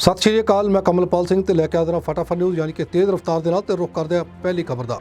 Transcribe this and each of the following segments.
ਸਤਿ ਸ਼੍ਰੀ ਅਕਾਲ, ਮੈਂ ਕਮਲਪਾਲ ਸਿੰਘ ਤੇ ਲੈ ਕੇ ਆਦਰ ਫਟਾਫਟ ਨਿਊਜ਼ ਯਾਨੀ ਕਿ ਤੇਜ਼ ਰਫ਼ਤਾਰ ਦੇ ਨਾਲ ਤੇ ਰੁਕ ਕਰਦੇ ਆ ਪਹਿਲੀ ਖਬਰ ਦਾ।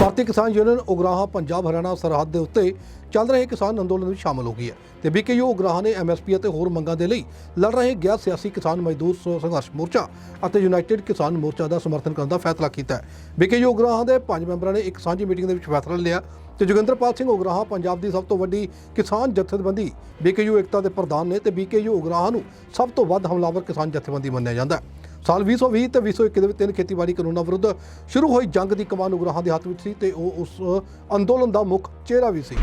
ਭਾਰਤੀ ਕਿਸਾਨ ਯੂਨੀਅਨ ਉਗਰਾਹਾਂ, ਪੰਜਾਬ, ਹਰਿਆਣਾ ਸਰਹੱਦ ਦੇ ਉੱਤੇ ਚੱਲ ਰਹੇ ਕਿਸਾਨ ਅੰਦੋਲਨ ਵਿੱਚ ਸ਼ਾਮਲ ਹੋ ਗਈ ਹੈ ਤੇ ਬੀਕੇਯੂ ਉਗਰਾਹਾਂ ਨੇ ਐਮਐਸਪੀ ਅਤੇ ਹੋਰ ਮੰਗਾਂ ਦੇ ਲਈ ਲੜ ਰਹੇ ਗਿਆ ਸਿਆਸੀ ਕਿਸਾਨ ਮਜ਼ਦੂਰ ਸੰਘਰਸ਼ ਮੋਰਚਾ ਅਤੇ ਯੂਨਾਈਟਿਡ ਕਿਸਾਨ ਮੋਰਚਾ ਦਾ ਸਮਰਥਨ ਕਰਨ ਦਾ ਫੈਸਲਾ ਕੀਤਾ ਹੈ। ਬੀਕੇਯੂ ਉਗਰਾਹਾਂ ਦੇ ਪੰਜ ਮੈਂਬਰਾਂ ਨੇ ਇੱਕ ਸਾਂਝੀ ਮੀਟਿੰਗ ਦੇ ਵਿੱਚ ਫੈਸਲਾ ਲਿਆ ਤੇ ਜੋਗਿੰਦਰਪਾਲ ਸਿੰਘ ਉਗਰਾਹਾਂ ਪੰਜਾਬ ਦੀ ਸਭ ਤੋਂ ਵੱਡੀ ਕਿਸਾਨ ਜਥੇਬੰਦੀ, ਬੀਕੇਯੂ ਏਕਤਾ ਦੇ ਪ੍ਰਧਾਨ ਨੇ ਤੇ ਬੀਕੇਯੂ ਉਗਰਾਹਾਂ ਨੂੰ ਸਭ ਤੋਂ ਵੱਧ ਹਮਲਾਵਰ ਕਿਸਾਨ ਜਥੇਬੰਦੀ ਮੰਨਿਆ ਜਾਂਦਾ ਹੈ। ਸਾਲ 2020 ਤੇ 2021 ਦੇ ਵਿੱਚ ਤਿੰਨ ਖੇਤੀਬਾੜੀ ਕਾਨੂੰਨਾਂ ਵਿਰੁੱਧ ਸ਼ੁਰੂ ਹੋਈ ਜੰਗ ਦੀ ਕਮਾਨ ਉਗਰਾਹਾਂ ਦੇ ਹੱਥ ਵਿੱਚ ਸੀ ਤੇ ਉਹ ਉਸ ਅੰਦੋਲਨ ਦਾ ਮੁੱਖ ਚਿਹਰਾ ਵੀ ਸੀ।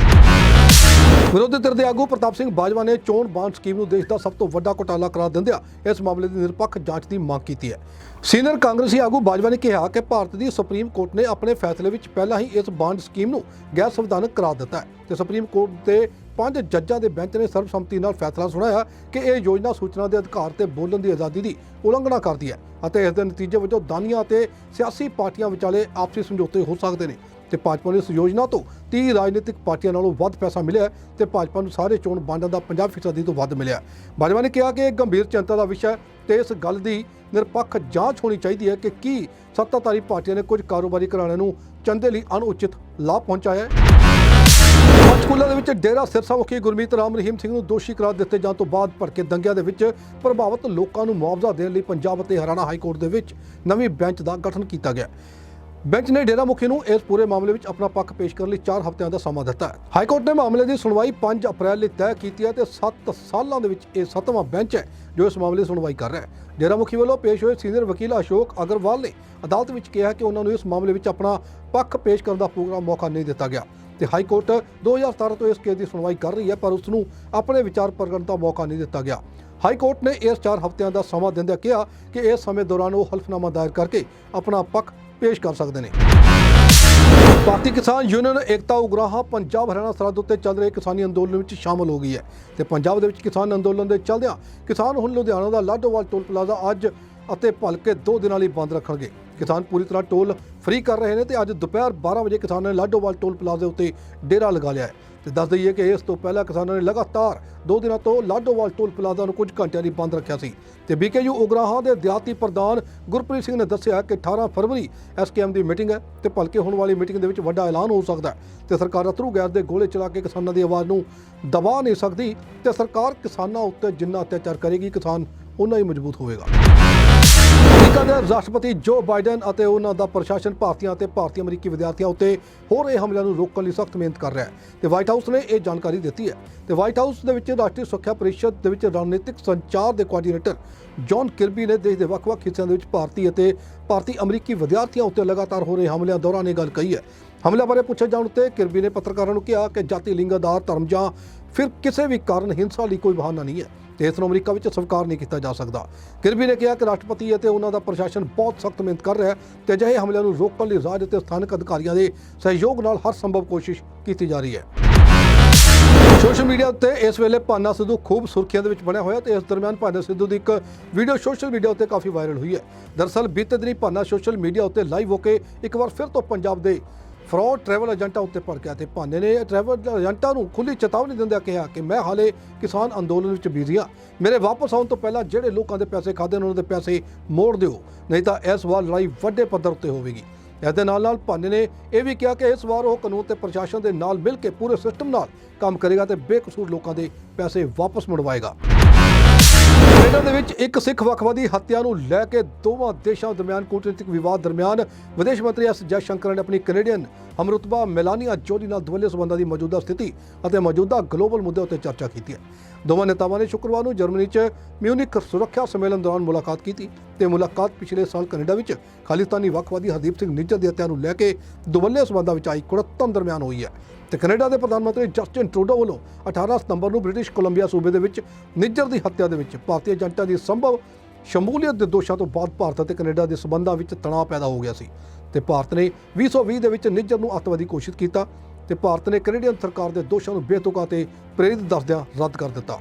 ਵਿਰੋਧੀ ਧਿਰ ਦੇ ਆਗੂ ਪ੍ਰਤਾਪ ਸਿੰਘ ਬਾਜਵਾ ਨੇ ਚੋਣ ਬਾਂਡ ਸਕੀਮ ਨੂੰ ਦੇਸ਼ ਦਾ ਸਭ ਤੋਂ ਵੱਡਾ ਘੁਟਾਲਾ ਕਰਾਰ ਦਿੰਦਿਆਂ ਇਸ ਮਾਮਲੇ ਦੀ ਨਿਰਪੱਖ ਜਾਂਚ ਦੀ ਮੰਗ ਕੀਤੀ ਹੈ। ਸੀਨੀਅਰ ਕਾਂਗਰਸੀ ਆਗੂ ਬਾਜਵਾ ਨੇ ਕਿਹਾ ਕਿ ਭਾਰਤ ਦੀ ਸੁਪਰੀਮ ਕੋਰਟ ਨੇ ਆਪਣੇ ਫੈਸਲੇ ਵਿੱਚ ਪਹਿਲਾਂ ਹੀ ਇਸ ਬਾਂਡ ਸਕੀਮ ਨੂੰ ਗੈਰ ਸੰਵਿਧਾਨਕ ਕਰਾਰ ਦਿੱਤਾ ਹੈ ਤੇ ਸੁਪਰੀਮ ਕੋਰਟ ਦੇ ਪੰਜ ਜੱਜਾਂ ਦੇ ਬੈਂਚ ਨੇ ਸਰਬਸੰਮਤੀ ਨਾਲ ਫੈਸਲਾ ਸੁਣਾਇਆ ਕਿ ਇਹ ਯੋਜਨਾ ਸੂਚਨਾ ਦੇ ਅਧਿਕਾਰ ਤੇ ਬੋਲਣ ਦੀ ਆਜ਼ਾਦੀ ਦੀ ਉਲੰਘਣਾ ਕਰਦੀ ਹੈ ਅਤੇ ਇਸ ਦੇ ਨਤੀਜੇ ਵਜੋਂ ਦਾਨੀਆਂ ਅਤੇ ਸਿਆਸੀ ਪਾਰਟੀਆਂ ਵਿਚਾਲੇ ਆਪਸੀ ਸਮਝੌਤੇ ਹੋ ਸਕਦੇ ਨੇ ਤੇ ਭਾਜਪਾ ਨੂੰ ਇਸ ਯੋਜਨਾ ਤੋਂ 30 ਰਾਜਨੀਤਿਕ ਪਾਰਟੀਆਂ ਨਾਲੋਂ ਵੱਧ ਪੈਸਾ ਮਿਲਿਆ ਹੈ ਤੇ ਭਾਜਪਾ ਨੂੰ ਸਾਰੇ ਚੋਣ ਬਾਂਡਾਂ ਦਾ 50% ਤੋਂ ਵੱਧ ਮਿਲਿਆ ਹੈ। ਬਾਜਵਾ ਨੇ ਕਿਹਾ ਕਿ ਇਹ ਗੰਭੀਰ ਚਿੰਤਾ ਦਾ ਵਿਸ਼ਾ ਹੈ ਤੇ ਇਸ ਗੱਲ ਦੀ ਨਿਰਪੱਖ ਜਾਂਚ ਹੋਣੀ ਚਾਹੀਦੀ ਹੈ ਕਿ ਕੀ ਸੱਤਾਧਾਰੀ ਪਾਰਟੀਆਂ ਨੇ ਕੁਝ ਕਾਰੋਬਾਰੀ ਘਰਾਣਿਆਂ ਨੂੰ ਚੰਦੇ ਲਈ ਅਣਉਚਿਤ ਲਾਭ ਪਹੁੰਚਾਇਆ ਹੈ ਪੰਚਕੂਲਾ ਦੇ ਵਿੱਚ ਡੇਰਾ ਸਿਰਸਾ ਮੁਖੀ ਗੁਰਮੀਤ ਰਾਮ ਰਹੀਮ ਸਿੰਘ ਨੂੰ ਦੋਸ਼ੀ ਕਰਾਰ ਦਿੱਤੇ ਜਾਣ ਤੋਂ ਬਾਅਦ ਭੜਕੇ ਦੰਗਿਆਂ ਦੇ ਵਿੱਚ ਪ੍ਰਭਾਵਿਤ ਲੋਕਾਂ ਨੂੰ ਮੁਆਵਜ਼ਾ ਦੇਣ ਲਈ ਪੰਜਾਬ ਅਤੇ ਹਰਿਆਣਾ ਹਾਈ ਕੋਰਟ ਦੇ ਵਿੱਚ ਨਵੀਂ ਬੈਂਚ ਦਾ ਗਠਨ ਕੀਤਾ ਗਿਆ। ਬੈਂਚ ਨੇ ਡੇਰਾ ਮੁਖੀ ਨੂੰ ਇਸ ਪੂਰੇ ਮਾਮਲੇ ਵਿੱਚ ਆਪਣਾ ਪੱਖ ਪੇਸ਼ ਕਰਨ ਲਈ 4 ਹਫ਼ਤਿਆਂ ਦਾ ਸਮਾਂ ਦਿੱਤਾ ਹੈ। ਹਾਈ ਕੋਰਟ ਨੇ ਮਾਮਲੇ ਦੀ ਸੁਣਵਾਈ 5 ਅਪ੍ਰੈਲ ਲਈ ਤੈਅ ਕੀਤੀ ਹੈ ਤੇ 7 ਸਾਲਾਂ ਦੇ ਵਿੱਚ ਇਹ 7ਵਾਂ ਬੈਂਚ ਹੈ ਜੋ ਇਸ ਮਾਮਲੇ ਦੀ ਸੁਣਵਾਈ ਕਰ ਰਿਹਾ ਹੈ। ਡੇਰਾ ਮੁਖੀ ਵੱਲੋਂ ਪੇਸ਼ ਹੋਏ ਸੀਨੀਅਰ ਵਕੀਲ ਅਸ਼ੋਕ ਅਗਰਵਾਲ ਨੇ ਅਦਾਲਤ ਵਿੱਚ ਕਿਹਾ ਕਿ ਉਹਨਾਂ ਨੂੰ ਇਸ ਮਾਮਲੇ ਵਿੱਚ ਆਪਣਾ ਪੱਖ ਪੇਸ਼ ਕਰਨ ਦਾ ਪੂਰਾ ਮੌਕਾ ਨਹੀਂ ਦਿੱਤਾ ਗਿਆ। ਤੇ ਹਾਈ ਕੋਰਟ 2017 ਤੋਂ ਇਸ ਕੇਸ ਦੀ ਸੁਣਵਾਈ ਕਰ ਰਹੀ ਹੈ, ਪਰ ਉਸ ਨੂੰ ਆਪਣੇ ਵਿਚਾਰ ਪ੍ਰਗਟਣ ਦਾ ਮੌਕਾ ਨਹੀਂ ਦਿੱਤਾ ਗਿਆ। ਹਾਈ ਕੋਰਟ ਨੇ ਇਸ 4 ਹਫ਼ਤਿਆਂ ਦਾ ਸਮਾਂ ਦਿੰਦਿਆਂ ਕਿਹਾ ਕਿ ਇਸ ਸਮੇਂ ਦੌਰਾਨ ਉਹ ਹਲਫਨਾਮਾ ਦਾਇਰ ਕਰਕੇ ਆਪਣਾ ਪੱਖ ਪੇਸ਼ ਕਰ ਸਕਦੇ ਨੇ। ਭਾਰਤੀ ਕਿਸਾਨ ਯੂਨੀਅਨ, ਏਕਤਾ, ਉਗਰਾਹਾਂ, ਪੰਜਾਬ, ਹਰਿਆਣਾ ਸਰਹੱਦ ਉੱਤੇ ਚੱਲ ਰਹੇ ਕਿਸਾਨੀ ਅੰਦੋਲਨ ਵਿੱਚ ਸ਼ਾਮਲ ਹੋ ਗਈ ਹੈ ਤੇ ਪੰਜਾਬ ਦੇ ਵਿੱਚ ਕਿਸਾਨ ਅੰਦੋਲਨ ਦੇ ਚੱਲਦਿਆਂ ਕਿਸਾਨ ਹੁਣ ਲੁਧਿਆਣਾ ਦਾ ਲਾਡੋਵਾਲ ਟੋਲ ਪਲਾਜ਼ਾ ਅੱਜ ਅਤੇ ਭਲਕੇ ਦੋ ਦਿਨਾਂ ਲਈ ਬੰਦ ਰੱਖਣਗੇ। ਕਿਸਾਨ ਪੂਰੀ ਤਰ੍ਹਾਂ ਟੋਲ ਫ੍ਰੀ ਕਰ ਰਹੇ ਨੇ ਤੇ ਅੱਜ ਦੁਪਹਿਰ 12 ਵਜੇ ਕਿਸਾਨਾਂ ਨੇ ਲਾਡੋਵਾਲ ਟੋਲ ਪਲਾਜ਼ੇ ਉੱਤੇ ਡੇਰਾ ਲਗਾ ਲਿਆ ਹੈ। ਤੇ ਦੱਸ ਦਈਏ ਕਿ ਇਸ ਤੋਂ ਪਹਿਲਾਂ ਕਿਸਾਨਾਂ ਨੇ ਲਗਾਤਾਰ ਦੋ ਦਿਨਾਂ ਤੋਂ ਲਾਡੋਵਾਲ ਟੋਲ ਪਲਾਜ਼ਾ ਨੂੰ ਕੁਝ ਘੰਟਿਆਂ ਲਈ ਬੰਦ ਰੱਖਿਆ ਸੀ। ਤੇ ਬੀਕੇਯੂ ਉਗਰਾਹਾਂ ਦੇ ਦਿਹਾਤੀ ਪ੍ਰਧਾਨ ਗੁਰਪ੍ਰੀਤ ਸਿੰਘ ਨੇ ਦੱਸਿਆ ਕਿ 18 ਫਰਵਰੀ ਐਸਕੇਐਮ ਦੀ ਮੀਟਿੰਗ ਹੈ ਤੇ ਭਲਕੇ ਹੋਣ ਵਾਲੀ ਮੀਟਿੰਗ ਦੇ ਵਿੱਚ ਵੱਡਾ ਐਲਾਨ ਹੋ ਸਕਦਾ ਹੈ। ਤੇ ਸਰਕਾਰ ਅਥਰੂ ਗੈਸ ਦੇ ਗੋਲੇ ਚਲਾ ਕੇ ਕਿਸਾਨਾਂ ਦੀ ਆਵਾਜ਼ ਨੂੰ ਦਬਾ ਨਹੀਂ ਸਕਦੀ ਤੇ ਸਰਕਾਰ ਕਿਸਾਨਾਂ ਉੱਤੇ ਜਿੰਨਾ ਅਤਿਆਚਾਰ ਕਰੇਗੀ, ਕਿਸਾਨ ਉਨਾ ਹੀ ਮਜ਼ਬੂਤ ਹੋਵੇਗਾ। ਅਮਰੀਕਾ ਦੇ ਰਾਸ਼ਟਰਪਤੀ ਜੋ ਬਾਈਡਨ ਅਤੇ ਉਹਨਾਂ ਦਾ ਪ੍ਰਸ਼ਾਸਨ ਭਾਰਤੀਆਂ ਅਤੇ ਭਾਰਤੀ ਅਮਰੀਕੀ ਵਿਦਿਆਰਥੀਆਂ ਉੱਤੇ ਹੋ ਰਹੇ ਹਮਲਿਆਂ ਨੂੰ ਰੋਕਣ ਲਈ ਸਖਤ ਮਿਹਨਤ ਕਰ ਰਿਹਾ ਹੈ ਤੇ ਵਾਈਟ ਹਾਊਸ ਨੇ ਇਹ ਜਾਣਕਾਰੀ ਦਿੱਤੀ ਹੈ। ਤੇ ਵਾਈਟ ਹਾਊਸ ਦੇ ਵਿੱਚ ਰਾਸ਼ਟਰੀ ਸੁਰੱਖਿਆ ਪਰਿਸ਼ਦ ਦੇ ਵਿੱਚ ਰਣਨੀਤਿਕ ਸੰਚਾਰ ਦੇ ਕੋਆਰਡੀਨੇਟਰ ਜੌਨ ਕਿਰਬੀ ਨੇ ਦੇਸ਼ ਦੇ ਵੱਖ-ਵੱਖ ਹਿੱਸਿਆਂ ਦੇ ਵਿੱਚ ਭਾਰਤੀ ਅਤੇ ਭਾਰਤੀ ਅਮਰੀਕੀ ਵਿਦਿਆਰਥੀਆਂ ਉੱਤੇ ਲਗਾਤਾਰ ਹੋ ਰਹੇ ਹਮਲਿਆਂ ਦੌਰਾਨ ਇਹ ਗੱਲ ਕਹੀ ਹੈ। ਹਮਲੇ ਬਾਰੇ ਪੁੱਛੇ ਜਾਣ ਉੱਤੇ ਕਿਰਬੀ ਨੇ ਪੱਤਰਕਾਰਾਂ ਨੂੰ ਕਿਹਾ ਕਿ ਜਾਤੀ ਲਿੰਗ ਆਧਾਰ ਧਰਮ ਜਾਂ ਫਿਰ ਕਿਸੇ ਵੀ ਕਾਰਨ ਹਿੰਸਾ ਲਈ ਕੋਈ ਬਹਾਨਾ ਨਹੀਂ ਹੈ। ਤੇ ਇਸ ਨੂੰ ਅਮਰੀਕਾ ਵਿੱਚ ਸਵੀਕਾਰ ਨਹੀਂ ਕੀਤਾ ਜਾ ਸਕਦਾ। ਕਿਰਬੀ ਨੇ ਕਿਹਾ ਕਿ ਰਾਸ਼ਟਰਪਤੀ ਅਤੇ ਉਹਨਾਂ ਦਾ ਪ੍ਰਸ਼ਾਸਨ ਬਹੁਤ ਸਖਤ ਮਿਹਨਤ ਕਰ ਰਿਹਾ ਹੈ ਤੇ ਅਜਿਹੇ ਹਮਲਿਆਂ ਨੂੰ ਰੋਕਣ ਲਈ ਰਾਜ ਅਤੇ ਸਥਾਨਕ ਅਧਿਕਾਰੀਆਂ ਦੇ ਸਹਿਯੋਗ ਨਾਲ ਹਰ ਸੰਭਵ ਕੋਸ਼ਿਸ਼ ਕੀਤੀ ਜਾ ਰਹੀ ਹੈ। ਸੋਸ਼ਲ ਮੀਡੀਆ ਉੱਤੇ ਇਸ ਵੇਲੇ ਭਾਨਾ ਸਿੱਧੂ ਖੂਬ ਸੁਰਖੀਆਂ ਦੇ ਵਿੱਚ ਬਣਿਆ ਹੋਇਆ ਤੇ ਇਸ ਦਰਮਿਆਨ ਭਾਨਾ ਸਿੱਧੂ ਦੀ ਇੱਕ ਵੀਡੀਓ ਸੋਸ਼ਲ ਮੀਡੀਆ ਉੱਤੇ ਕਾਫੀ ਵਾਇਰਲ ਹੋਈ ਹੈ। ਦਰਅਸਲ ਬੀਤੇ ਦਿਨੀ ਭਾਨਾ ਸੋਸ਼ਲ ਮੀਡੀਆ ਉੱਤੇ ਲਾਈਵ ਹੋ ਕੇ ਇੱਕ ਵਾਰ ਫਿਰ ਤੋਂ ਪੰਜਾਬ ਦੇ ਫਰਾਡ ਟਰੈਵਲ ਏਜੰਟਾਂ ਉੱਤੇ ਭੜ ਗਿਆ ਤੇ ਭਾਨੇ ਨੇ ਟਰੈਵਲ ਏਜੰਟਾਂ ਨੂੰ ਖੁੱਲੀ ਚੇਤਾਵਨੀ ਦਿੰਦਿਆਂ ਕਿਹਾ ਕਿ ਮੈਂ ਹਾਲੇ ਕਿਸਾਨ ਅੰਦੋਲਨ ਵਿੱਚ ਬਿਜ਼ੀ ਹਾਂ ਮੇਰੇ ਵਾਪਸ ਆਉਣ ਤੋਂ ਪਹਿਲਾਂ ਜਿਹੜੇ ਲੋਕਾਂ ਦੇ ਪੈਸੇ ਖਾਦੇ ਨੇ, ਉਹਨਾਂ ਦੇ ਪੈਸੇ ਮੋੜ ਦਿਓ, ਨਹੀਂ ਤਾਂ ਇਸ ਵਾਰ ਲੜਾਈ ਵੱਡੇ ਪੱਧਰ ਉੱਤੇ ਹੋਵੇਗੀ। ਇਸ ਦੇ ਨਾਲ ਨਾਲ ਭਾਨੇ ਨੇ ਇਹ ਵੀ ਕਿਹਾ ਕਿ ਇਸ ਵਾਰ ਉਹ ਕਾਨੂੰਨ ਤੇ ਪ੍ਰਸ਼ਾਸਨ ਦੇ ਨਾਲ ਮਿਲ ਕੇ ਪੂਰੇ ਸਿਸਟਮ ਨਾਲ ਕੰਮ ਕਰੇਗਾ ਤੇ ਬੇਕਸੂਰ ਲੋਕਾਂ ਦੇ ਪੈਸੇ ਵਾਪਸ ਮੁੜਵਾਏਗਾ। ਕੈਨੇਡਾ ਦੇ ਵਿੱਚ ਇੱਕ ਸਿੱਖ ਵੱਖਵਾਦੀ ਹੱਤਿਆ ਨੂੰ ਲੈ ਕੇ ਦੋਵਾਂ ਦੇਸ਼ਾਂ ਦਰਮਿਆਨ ਕੂਟਨੀਤਿਕ ਵਿਵਾਦ ਦਰਮਿਆਨ ਵਿਦੇਸ਼ ਮੰਤਰੀ ਐਸ ਜੈਸ਼ੰਕਰ ਨੇ ਆਪਣੀ ਕੈਨੇਡੀਅਨ ਹਮਰੁਤਬਾ ਮੈਲਾਨੀਆ ਜੋਲੀ ਨਾਲ ਦੁਵੱਲੇ ਸਬੰਧਾਂ ਦੀ ਮੌਜੂਦਾ ਸਥਿਤੀ ਅਤੇ ਮੌਜੂਦਾ ਗਲੋਬਲ ਮੁੱਦੇ ਉੱਤੇ ਚਰਚਾ ਕੀਤੀ ਹੈ। ਦੋਵਾਂ ਨੇਤਾਵਾਂ ਨੇ ਸ਼ੁੱਕਰਵਾਰ ਨੂੰ ਜਰਮਨੀ 'ਚ ਮਿਊਨਿਕ ਸੁਰੱਖਿਆ ਸੰਮੇਲਨ ਦੌਰਾਨ ਮੁਲਾਕਾਤ ਕੀਤੀ ਤੇ ਮੁਲਾਕਾਤ ਪਿਛਲੇ ਸਾਲ ਕੈਨੇਡਾ ਵਿੱਚ ਖਾਲਿਸਤਾਨੀ ਵੱਖਵਾਦੀ ਹਰਦੀਪ ਸਿੰਘ ਨਿੱਜਰ ਦੀ ਹੱਤਿਆ ਨੂੰ ਲੈ ਕੇ ਦੁਵੱਲੇ ਸਬੰਧਾਂ ਵਿੱਚ ਆਈ ਕੁੜੱਤਮ ਦਰਮਿਆਨ ਹੋਈ ਹੈ। ਤੇ ਕੈਨੇਡਾ ਦੇ ਪ੍ਰਧਾਨ ਮੰਤਰੀ ਜਸਟਿਨ ਟਰੂਡੋ ਵੱਲੋਂ 18 ਸਤੰਬਰ ਨੂੰ ਬ੍ਰਿਟਿਸ਼ ਕੋਲੰਬੀਆ ਸੂਬੇ ਦੇ ਵਿੱਚ ਨਿੱਜਰ ਦੀ ਹੱਤਿਆ ਦੇ ਵਿੱਚ ਭਾਰਤੀ ਏਜੰਟਾਂ ਦੀ ਸੰਭਵ ਸ਼ਮੂਲੀਅਤ ਦੇ ਦੋਸ਼ਾਂ ਤੋਂ ਬਾਅਦ ਭਾਰਤ ਅਤੇ ਕੈਨੇਡਾ ਦੇ ਸਬੰਧਾਂ ਵਿੱਚ ਤਣਾਅ ਪੈਦਾ ਹੋ ਗਿਆ ਸੀ ਤੇ ਭਾਰਤ ਨੇ 2020 ਦੇ ਵਿੱਚ ਨਿੱਜਰ ਨੂੰ ਅੱਤਵਾਦੀ ਘੋਸ਼ਿਤ ਕੀਤਾ ਤੇ ਭਾਰਤ ਨੇ ਕੈਨੇਡੀਅਨ ਸਰਕਾਰ ਦੇ ਦੋਸ਼ਾਂ ਨੂੰ ਬੇਤੁਕਾ ਤੇ ਪ੍ਰੇਰਿਤ ਦੱਸਦਿਆਂ ਰੱਦ ਕਰ ਦਿੱਤਾ।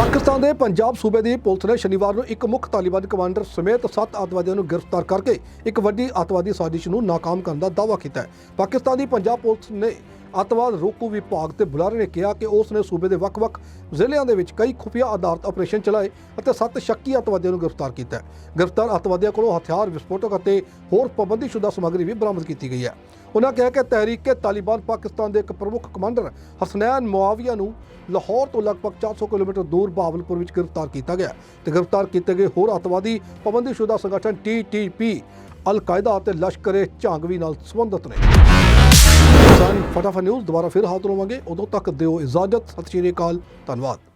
ਪਾਕਿਸਤਾਨ ਦੇ ਪੰਜਾਬ ਸੂਬੇ ਦੀ ਪੁਲਿਸ ਨੇ ਸ਼ਨੀਵਾਰ ਨੂੰ ਇੱਕ ਮੁੱਖ ਤਾਲਿਬਾਨ ਕਮਾਂਡਰ ਸਮੇਤ 7 ਅੱਤਵਾਦੀਆਂ ਨੂੰ ਗ੍ਰਿਫਤਾਰ ਕਰਕੇ ਇੱਕ ਵੱਡੀ ਅੱਤਵਾਦੀ ਸਾਜ਼ਿਸ਼ ਨੂੰ ਨਾਕਾਮ ਕਰਨ ਦਾ ਦਾਅਵਾ ਕੀਤਾ ਹੈ। ਪਾਕਿਸਤਾਨ ਦੀ ਪੰਜਾਬ ਪੁਲਿਸ ਨੇ ਅੱਤਵਾਦ ਰੋਕੂ ਵਿਭਾਗ ਤੇ ਬੁਲਾਰੇ ਨੇ ਕਿਹਾ ਕਿ ਉਸ ਨੇ ਸੂਬੇ ਦੇ ਵੱਖ-ਵੱਖ ਜ਼ਿਲ੍ਹਿਆਂ ਦੇ ਵਿੱਚ ਕਈ ਖੁਫੀਆ ਆਧਾਰਿਤ ਆਪਰੇਸ਼ਨ ਚਲਾਏ ਅਤੇ ਸੱਤ ਸ਼ੱਕੀ ਅੱਤਵਾਦੀਆਂ ਨੂੰ ਗ੍ਰਿਫਤਾਰ ਕੀਤਾ ਗ੍ਰਿਫਤਾਰ ਅੱਤਵਾਦੀਆਂ ਕੋਲੋਂ ਹਥਿਆਰ, ਵਿਸਫੋਟਕ ਅਤੇ ਹੋਰ ਪਾਬੰਦੀਸ਼ੁਦਾ ਸਮੱਗਰੀ ਵੀ ਬਰਾਮਦ ਕੀਤੀ ਗਈ ਹੈ। ਉਹਨਾਂ ਕਿਹਾ ਕਿ ਤਹਿਰੀਕੇ ਤਾਲਿਬਾਨ ਪਾਕਿਸਤਾਨ ਦੇ ਇੱਕ ਪ੍ਰਮੁੱਖ ਕਮਾਂਡਰ ਹਸਨੈਨ ਮੁਆਵੀਆ ਨੂੰ ਲਾਹੌਰ ਤੋਂ ਲਗਭਗ 400 ਕਿਲੋਮੀਟਰ ਦੂਰ ਬਹਾਵਲਪੁਰ ਵਿੱਚ ਗ੍ਰਿਫਤਾਰ ਕੀਤਾ ਗਿਆ ਤੇ ਗ੍ਰਿਫਤਾਰ ਕੀਤੇ ਗਏ ਹੋਰ ਅੱਤਵਾਦੀ ਪਾਬੰਦੀਸ਼ੁਦਾ ਸੰਗਠਨ ਟੀਟੀਪੀ ਅਲ-ਕਾਇਦਾ ਅਤੇ ਲਸ਼ਕਰ-ਏ ਝਾਂਗਵੀ ਨਾਲ ਸੰਬੰਧਿਤ ਨੇ। ਕਿਸਾਨ ਫਟਾਫਟ ਨਿਊਜ਼ ਦੁਬਾਰਾ ਫਿਰ ਹਾਜ਼ਰ ਹੋਵਾਂਗੇ। ਉਦੋਂ ਤੱਕ ਦਿਓ ਇਜਾਜ਼ਤ। ਸਤਿ ਸ਼੍ਰੀ ਅਕਾਲ। ਧੰਨਵਾਦ।